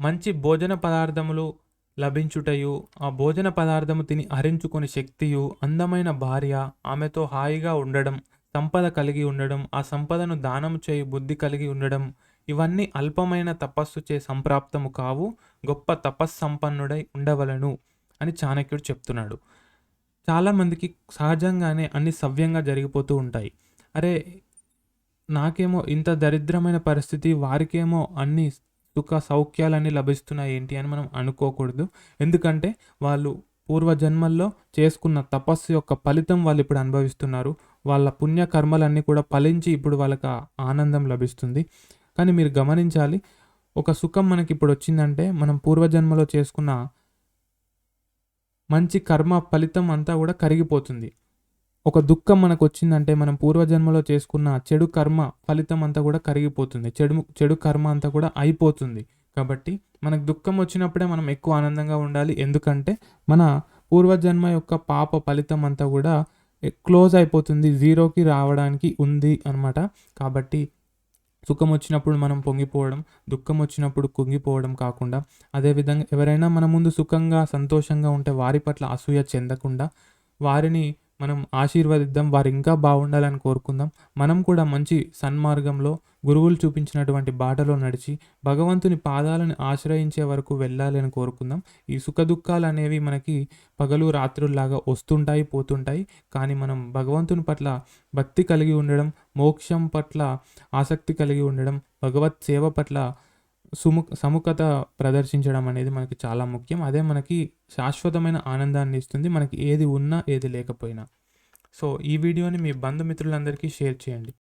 మంచి భోజన పదార్థములు లభించుటయు ఆ భోజన పదార్థము తిని హరించుకుని శక్తియు అందమైన భార్య ఆమెతో హాయిగా ఉండడం సంపద కలిగి ఉండడం ఆ సంపదను దానం చేయి బుద్ధి కలిగి ఉండడం ఇవన్నీ అల్పమైన తపస్సు చే సంప్రాప్తము కావు గొప్ప తపస్సంపన్నుడై ఉండవలను అని చాణక్యుడు చెప్తున్నాడు. చాలామందికి సహజంగానే అన్ని సవ్యంగా జరిగిపోతూ ఉంటాయి. అరే నాకేమో ఇంత దరిద్రమైన పరిస్థితి వారికేమో అన్ని సుఖ సౌఖ్యాలన్నీ లభిస్తున్నాయి ఏంటి అని మనం అనుకోకూడదు. ఎందుకంటే వాళ్ళు పూర్వజన్మల్లో చేసుకున్న తపస్సు యొక్క ఫలితం వాళ్ళు ఇప్పుడు అనుభవిస్తున్నారు. వాళ్ళ పుణ్యకర్మలన్నీ కూడా ఫలించి ఇప్పుడు వాళ్ళకి ఆనందం లభిస్తుంది. కానీ మీరు గమనించాలి ఒక సుఖం మనకి ఇప్పుడు వచ్చిందంటే మనం పూర్వజన్మలో చేసుకున్న మంచి కర్మ ఫలితం అంతా కూడా కరిగిపోతుంది. ఒక దుఃఖం మనకు వచ్చిందంటే మనం పూర్వజన్మలో చేసుకున్న చెడు కర్మ ఫలితం అంతా కూడా కరిగిపోతుంది. చెడు చెడు కర్మ అంతా కూడా అయిపోతుంది. కాబట్టి మనకు దుఃఖం వచ్చినప్పుడే మనం ఎక్కువ ఆనందంగా ఉండాలి. ఎందుకంటే మన పూర్వజన్మ యొక్క పాప ఫలితం అంతా కూడా క్లోజ్ అయిపోతుంది. జీరోకి రావడానికి ఉంది అనమాట కాబట్టి సుఖం వచ్చినప్పుడు మనం పొంగిపోవడం దుఃఖం వచ్చినప్పుడు కుంగిపోవడం కాకుండా అదేవిధంగా ఎవరైనా మన ముందు సుఖంగా సంతోషంగా ఉంటే వారి పట్ల అసూయ చెందకుండా వారిని మనం ఆశీర్వదిద్దాం వారు ఇంకా బాగుండాలని కోరుకుందాం. మనం కూడా మంచి సన్మార్గంలో గురువులు చూపించినటువంటి బాటలో నడిచి భగవంతుని పాదాలను ఆశ్రయించే వరకు వెళ్ళాలి అని కోరుకుందాం. ఈ సుఖ దుఃఖాలు అనేవి మనకి పగలు రాత్రుల్లాగా వస్తుంటాయి పోతుంటాయి. కానీ మనం భగవంతుని పట్ల భక్తి కలిగి ఉండడం మోక్షం పట్ల ఆసక్తి కలిగి ఉండడం భగవత్ సేవ పట్ల సుము సముఖత ప్రదర్శించడం అనేది మనకి చాలా ముఖ్యం. అదే మనకి శాశ్వతమైన ఆనందాన్ని ఇస్తుంది. మనకి ఏది ఉన్నా ఏది లేకపోయినా. సో ఈ వీడియోని మీ బంధుమిత్రులందరికీ షేర్ చేయండి.